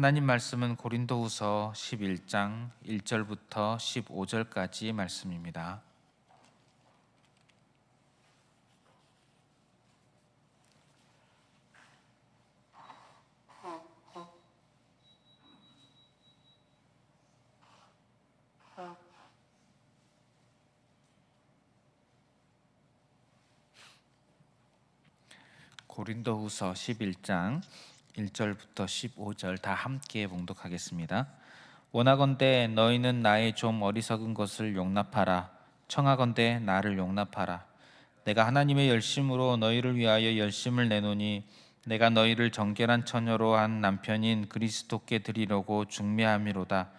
하나님 말씀은 고린도후서 11장 1절부터 15절까지 말씀입니다. 고린도후서 11장 1절부터 15절 다 함께 봉독하겠습니다. 원하건대 너희는 나의 좀 어리석은 것을 용납하라. 청하건대 나를 용납하라. 내가 하나님의 열심으로 너희를 위하여 열심을 내노니 내가 너희를 정결한 처녀로 한 남편인 그리스도께 드리려고 중매함이로다.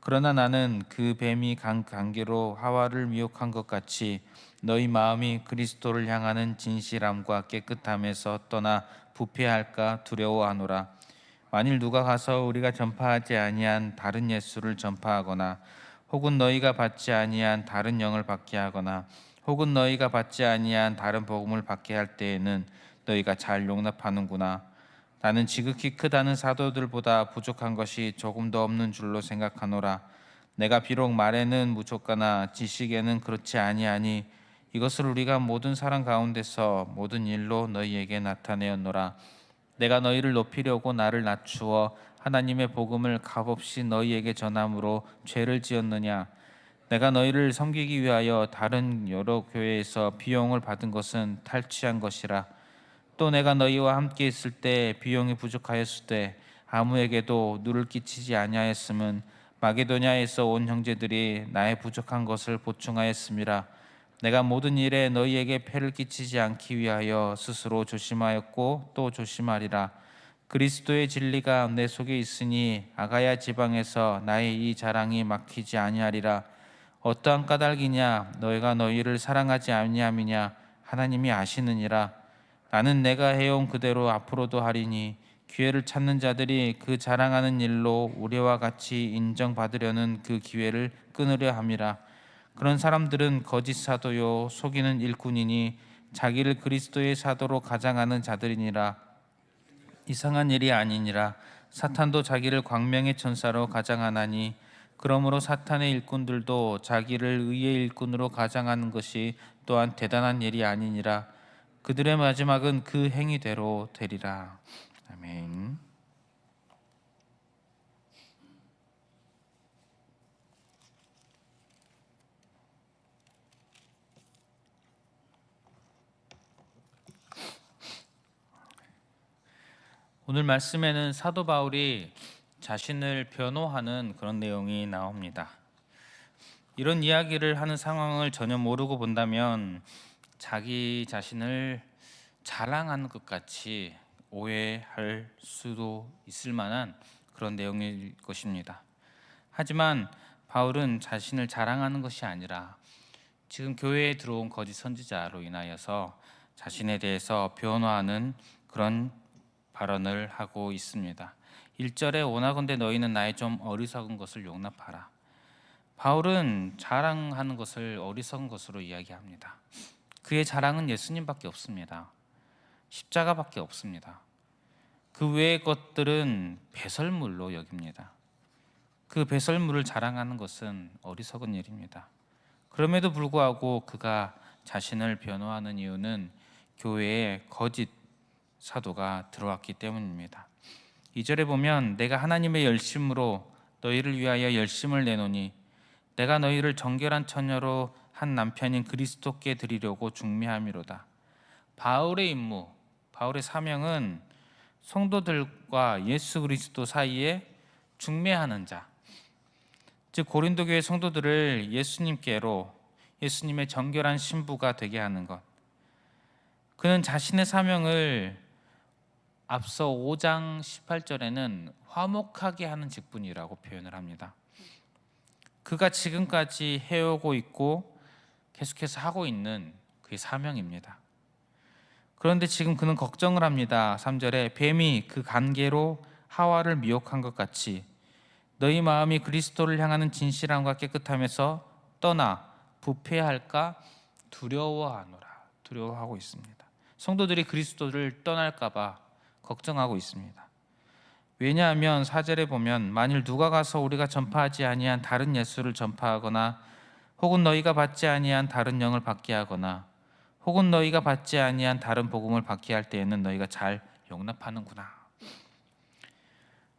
그러나 나는 그 뱀이 간 관계로 하와를 미혹한 것 같이 너희 마음이 그리스도를 향하는 진실함과 깨끗함에서 떠나 부패할까 두려워하노라. 만일 누가 가서 우리가 전파하지 아니한 다른 예수를 전파하거나 혹은 너희가 받지 아니한 다른 영을 받게 하거나 혹은 너희가 받지 아니한 다른 복음을 받게 할 때에는 너희가 잘 용납하는구나. 나는 지극히 크다는 사도들보다 부족한 것이 조금도 없는 줄로 생각하노라. 내가 비록 말에는 무조거나 지식에는 그렇지 아니하니 이것을 우리가 모든 사람 가운데서 모든 일로 너희에게 나타내었노라. 내가 너희를 높이려고 나를 낮추어 하나님의 복음을 값없이 너희에게 전함으로 죄를 지었느냐? 내가 너희를 섬기기 위하여 다른 여러 교회에서 비용을 받은 것은 탈취한 것이라. 또 내가 너희와 함께 있을 때 비용이 부족하였을 때 아무에게도 누를 끼치지 아니하였음은 마게도냐에서 온 형제들이 나의 부족한 것을 보충하였음이라 내가 모든 일에 너희에게 폐를 끼치지 않기 위하여 스스로 조심하였고 또 조심하리라. 그리스도의 진리가 내 속에 있으니 아가야 지방에서 나의 이 자랑이 막히지 아니하리라. 어떠한 까닭이냐? 너희가 너희를 사랑하지 아니함이냐? 하나님이 아시느니라. 나는 내가 해온 그대로 앞으로도 하리니 기회를 찾는 자들이 그 자랑하는 일로 우리와 같이 인정받으려는 그 기회를 끊으려 함이라. 그런 사람들은 거짓 사도요 속이는 일꾼이니 자기를 그리스도의 사도로 가장하는 자들이니라. 이상한 일이 아니니라. 사탄도 자기를 광명의 천사로 가장하나니 그러므로 사탄의 일꾼들도 자기를 의의 일꾼으로 가장하는 것이 또한 대단한 일이 아니니라. 그들의 마지막은 그 행위대로 되리라. 아멘. 오늘 말씀에는 사도 바울이 자신을 변호하는 그런 내용이 나옵니다. 이런 이야기를 하는 상황을 전혀 모르고 본다면 자기 자신을 자랑하는 것 같이 오해할 수도 있을 만한 그런 내용일 것입니다. 하지만 바울은 자신을 자랑하는 것이 아니라 지금 교회에 들어온 거짓 선지자로 인하여서 자신에 대해서 변호하는 그런 발언을 하고 있습니다. 1절에 원하건대 너희는 나의 좀 어리석은 것을 용납하라. 바울은 자랑하는 것을 어리석은 것으로 이야기합니다. 그의 자랑은 예수님밖에 없습니다. 십자가밖에 없습니다. 그 외의 것들은 배설물로 여깁니다. 그 배설물을 자랑하는 것은 어리석은 일입니다. 그럼에도 불구하고 그가 자신을 변호하는 이유는 교회에 거짓 사도가 들어왔기 때문입니다. 2절에 보면 내가 하나님의 열심으로 너희를 위하여 열심을 내노니 내가 너희를 정결한 처녀로 한 남편인 그리스도께 드리려고 중매함이로다. 바울의 임무, 바울의 사명은 성도들과 예수 그리스도 사이에 중매하는 자, 즉 고린도 교회 성도들을 예수님께로 예수님의 정결한 신부가 되게 하는 것. 그는 자신의 사명을 앞서 5장 18절에는 화목하게 하는 직분이라고 표현을 합니다. 그가 지금까지 해오고 있고 계속해서 하고 있는 그의 사명입니다. 그런데 지금 그는 걱정을 합니다. 3절에 뱀이 그 관계로 하와를 미혹한 것 같이 너희 마음이 그리스도를 향하는 진실함과 깨끗함에서 떠나 부패할까 두려워하노라. 두려워하고 있습니다. 성도들이 그리스도를 떠날까 봐 걱정하고 있습니다. 왜냐하면 사절에 보면 만일 누가 가서 우리가 전파하지 아니한 다른 예수를 전파하거나 혹은 너희가 받지 아니한 다른 영을 받게 하거나 혹은 너희가 받지 아니한 다른 복음을 받게 할 때에는 너희가 잘 용납하는구나.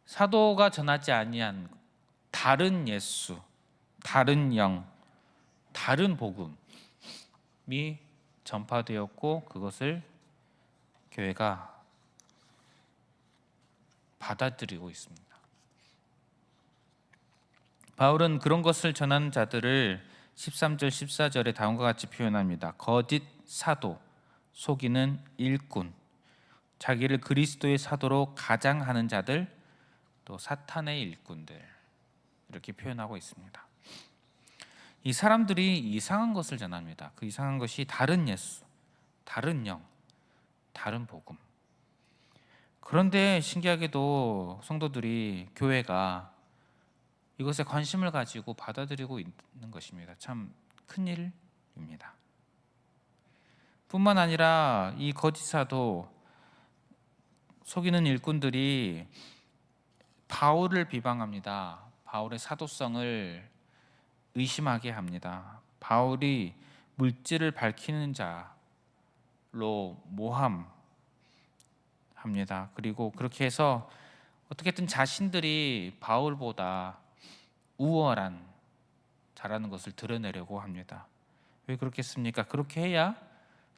사도가 전하지 아니한 다른 예수, 다른 영, 다른 복음이 전파되었고 그것을 교회가 받아들이고 있습니다. 바울은 그런 것을 전하는 자들을 13절 14절에 다음과 같이 표현합니다. 거짓 사도, 속이는 일꾼, 자기를 그리스도의 사도로 가장하는 자들, 또 사탄의 일꾼들 이렇게 표현하고 있습니다. 이 사람들이 이상한 것을 전합니다. 그 이상한 것이 다른 예수, 다른 영, 다른 복음. 그런데 신기하게도 성도들이 교회가 이것에 관심을 가지고 받아들이고 있는 것입니다. 참 큰일입니다. 뿐만 아니라 이 거짓사도 속이는 일꾼들이 바울을 비방합니다. 바울의 사도성을 의심하게 합니다. 바울이 물질을 밝히는 자로 모함 합니다. 그리고 그렇게 해서 어떻게든 자신들이 바울보다 우월한 자라는 것을 드러내려고 합니다. 왜 그렇겠습니까? 그렇게 해야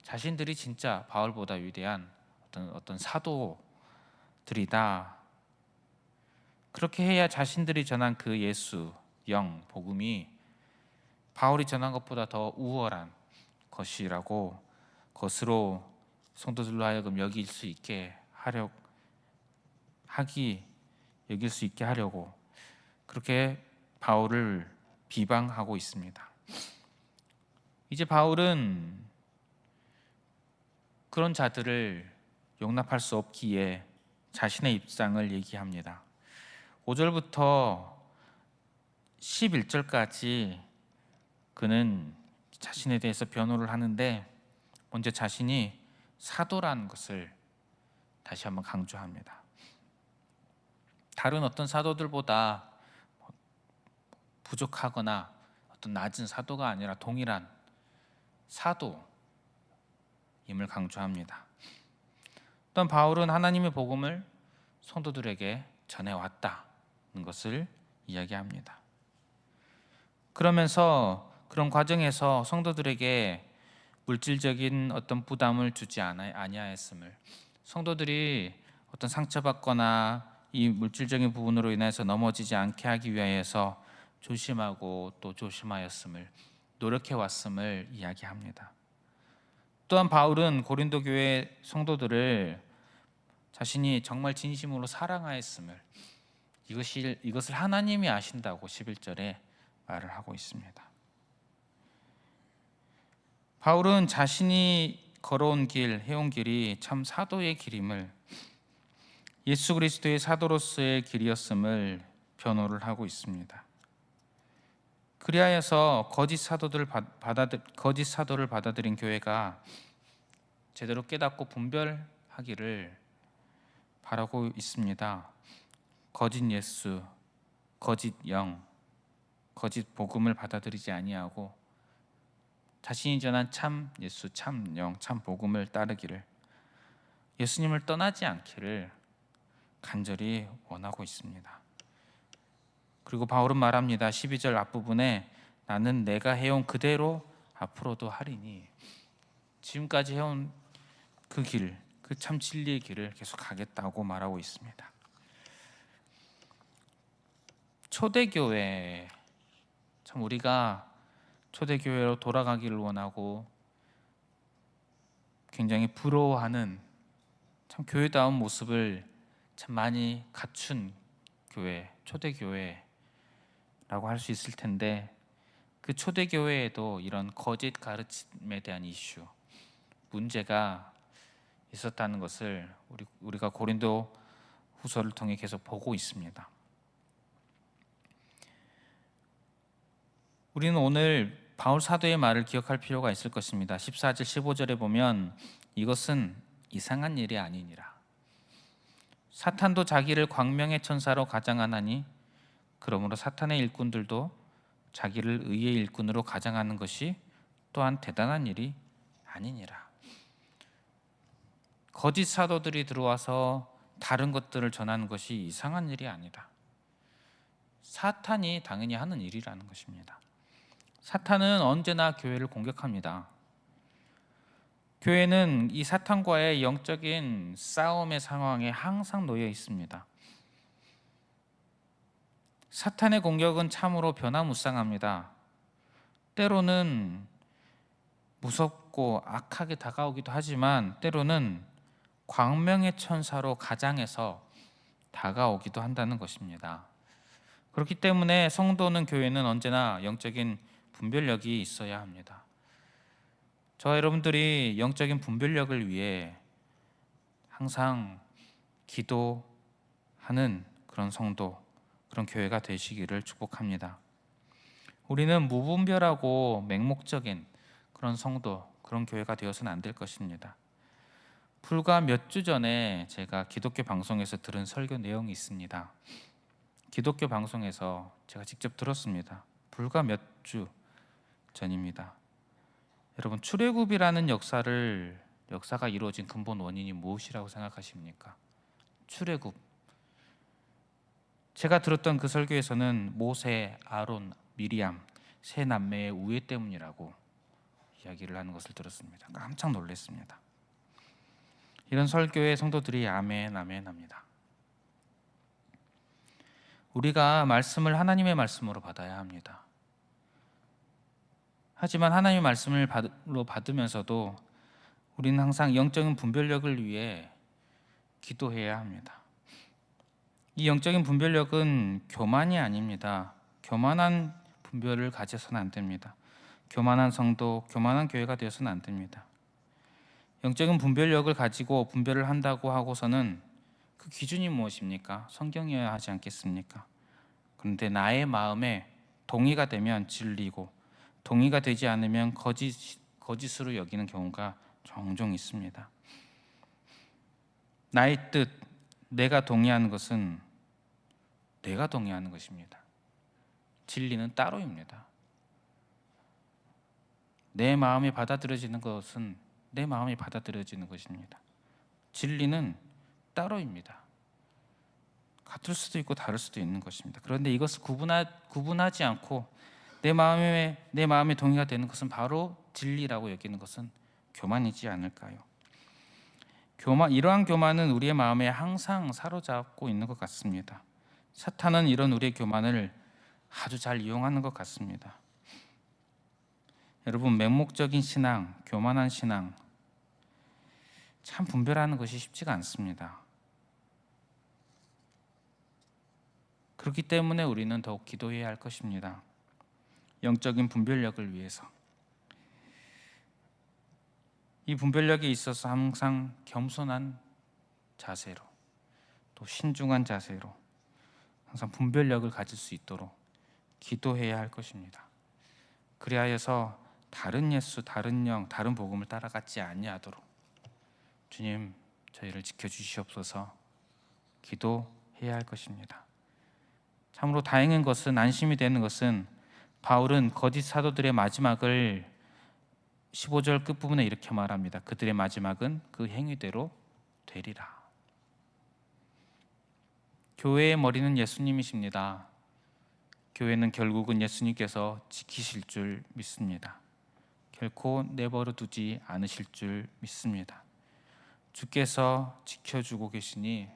자신들이 진짜 바울보다 위대한 어떤 어떤 사도들이다. 그렇게 해야 자신들이 전한 그 예수 영 복음이 바울이 전한 것보다 더 우월한 것이라고 것으로 성도들로 하여금 여길 수 있게 하려 하기 여길 수 있게 하려고 그렇게 바울을 비방하고 있습니다. 이제 바울은 그런 자들을 용납할 수 없기에 자신의 입장을 얘기합니다. 5절부터 11절까지 그는 자신에 대해서 변호를 하는데 먼저 자신이 사도라는 것을 다시 한번 강조합니다. 다른 어떤 사도들보다 부족하거나 어떤 낮은 사도가 아니라 동일한 사도임을 강조합니다. 또한 바울은 하나님의 복음을 성도들에게 전해왔다는 것을 이야기합니다. 그러면서 그런 과정에서 성도들에게 물질적인 어떤 부담을 주지 아니하였음을 성도들이 어떤 상처받거나 이 물질적인 부분으로 인해서 넘어지지 않게 하기 위하여서 조심하고 또 조심하였음을 노력해 왔음을 이야기합니다. 또한 바울은 고린도 교회 성도들을 자신이 정말 진심으로 사랑하였음을 이것이 이것을 하나님이 아신다고 11절에 말을 하고 있습니다. 바울은 자신이 걸어온 길, 해온 길이 참 사도의 길임을 예수 그리스도의 사도로서의 길이었음을 변호를 하고 있습니다. 그리하여서 거짓 사도들 받아들 거짓 사도를 받아들인 교회가 제대로 깨닫고 분별하기를 바라고 있습니다. 거짓 예수, 거짓 영, 거짓 복음을 받아들이지 아니하고 자신이 전한 참 예수, 참 영, 참 복음을 따르기를 예수님을 떠나지 않기를 간절히 원하고 있습니다. 그리고 바울은 말합니다. 12절 앞부분에 나는 내가 해온 그대로 앞으로도 하리니 지금까지 해온 그 길, 그 참 진리의 길을 계속 가겠다고 말하고 있습니다. 초대교회 참 우리가 초대교회로 돌아가기를 원하고 굉장히 부러워하는 참 교회다운 모습을 참 많이 갖춘 교회, 초대교회 라고 할 수 있을 텐데 그 초대교회에도 이런 거짓 가르침에 대한 이슈 문제가 있었다는 것을 우리 우리가 고린도 후서를 통해 계속 보고 있습니다. 우리는 오늘 바울 사도의 말을 기억할 필요가 있을 것입니다. 14절 15절에 보면 이것은 이상한 일이 아니니라. 사탄도 자기를 광명의 천사로 가장하나니 그러므로 사탄의 일꾼들도 자기를 의의 일꾼으로 가장하는 것이 또한 대단한 일이 아니니라. 거짓 사도들이 들어와서 다른 것들을 전하는 것이 이상한 일이 아니다. 사탄이 당연히 하는 일이라는 것입니다. 사탄은 언제나 교회를 공격합니다. 교회는 이 사탄과의 영적인 싸움의 상황에 항상 놓여 있습니다. 사탄의 공격은 참으로 변화무쌍합니다. 때로는 무섭고 악하게 다가오기도 하지만 때로는 광명의 천사로 가장해서 다가오기도 한다는 것입니다. 그렇기 때문에 성도는 교회는 언제나 영적인 분별력이 있어야 합니다. 저 여러분들이 영적인 분별력을 위해 항상 기도하는 그런 성도, 그런 교회가 되시기를 축복합니다. 우리는 무분별하고 맹목적인 그런 성도, 그런 교회가 되어서는 안 될 것입니다. 불과 몇 주 전에 제가 기독교 방송에서 들은 설교 내용이 있습니다. 기독교 방송에서 제가 직접 들었습니다. 불과 몇 주 전입니다. 여러분 출애굽이라는 역사를 역사가 이루어진 근본 원인이 무엇이라고 생각하십니까? 출애굽. 제가 들었던 그 설교에서는 모세, 아론, 미리암 세 남매의 우애 때문이라고 이야기를 하는 것을 들었습니다. 깜짝 놀랐습니다. 이런 설교에 성도들이 아멘 아멘 합니다. 우리가 말씀을 하나님의 말씀으로 받아야 합니다. 하지만 하나님의 말씀을 받으로 받으면서도 우리는 항상 영적인 분별력을 위해 기도해야 합니다. 이 영적인 분별력은 교만이 아닙니다. 교만한 분별을 가져서는 안 됩니다. 교만한 성도, 교만한 교회가 되어서는 안 됩니다. 영적인 분별력을 가지고 분별을 한다고 하고서는 그 기준이 무엇입니까? 성경이어야 하지 않겠습니까? 그런데 나의 마음에 동의가 되면 진리고 동의가 되지 않으면 거짓 거짓으로 여기는 경우가 종종 있습니다. 나의 뜻, 내가 동의하는 것은 내가 동의하는 것입니다. 진리는 따로입니다. 내 마음이 받아들여지는 것은 내 마음이 받아들여지는 것입니다. 진리는 따로입니다. 같을 수도 있고 다를 수도 있는 것입니다. 그런데 이것을 구분하, 구분하지 않고 내 마음에 내 마음에 동의가 되는 것은 바로 진리라고 여기는 것은 교만이지 않을까요? 교만 이러한 교만은 우리의 마음에 항상 사로잡고 있는 것 같습니다. 사탄은 이런 우리의 교만을 아주 잘 이용하는 것 같습니다. 여러분 맹목적인 신앙, 교만한 신앙 참 분별하는 것이 쉽지가 않습니다. 그렇기 때문에 우리는 더욱 기도해야 할 것입니다. 영적인 분별력을 위해서. 이 분별력에 있어서 항상 겸손한 자세로 또 신중한 자세로 항상 분별력을 가질 수 있도록 기도해야 할 것입니다. 그리하여서 다른 예수, 다른 영, 다른 복음을 따라가지 아니하도록 주님 저희를 지켜 주시옵소서 기도해야 할 것입니다. 참으로 다행인 것은 안심이 되는 것은 바울은 거짓 사도들의 마지막을 15절 끝부분에 이렇게 말합니다. 그들의 마지막은 그 행위대로 되리라. 교회의 머리는 예수님이십니다. 교회는 결국은 예수님께서 지키실 줄 믿습니다. 결코 내버려 두지 않으실 줄 믿습니다. 주께서 지켜주고 계시니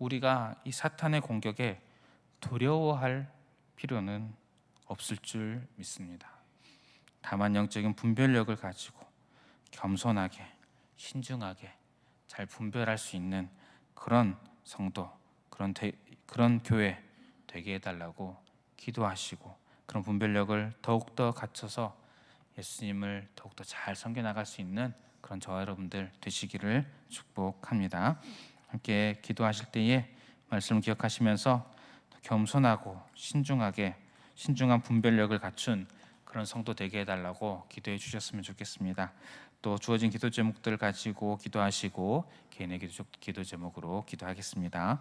우리가 이 사탄의 공격에 두려워할 필요는 없을 줄 믿습니다. 다만 영적인 분별력을 가지고 겸손하게 신중하게 잘 분별할 수 있는 그런 성도 그런 대, 그런 교회 되게 해달라고 기도하시고 그런 분별력을 더욱 더 갖춰서 예수님을 더욱 더 잘 섬겨 나갈 수 있는 그런 저와 여러분들 되시기를 축복합니다. 함께 기도하실 때에 말씀을 기억하시면서 겸손하고 신중하게 신중한 분별력을 갖춘 그런 성도 되게 해달라고 기도해 주셨으면 좋겠습니다. 또 주어진 기도 제목들 가지고 기도하시고 개인의 기도, 제목으로 기도하겠습니다.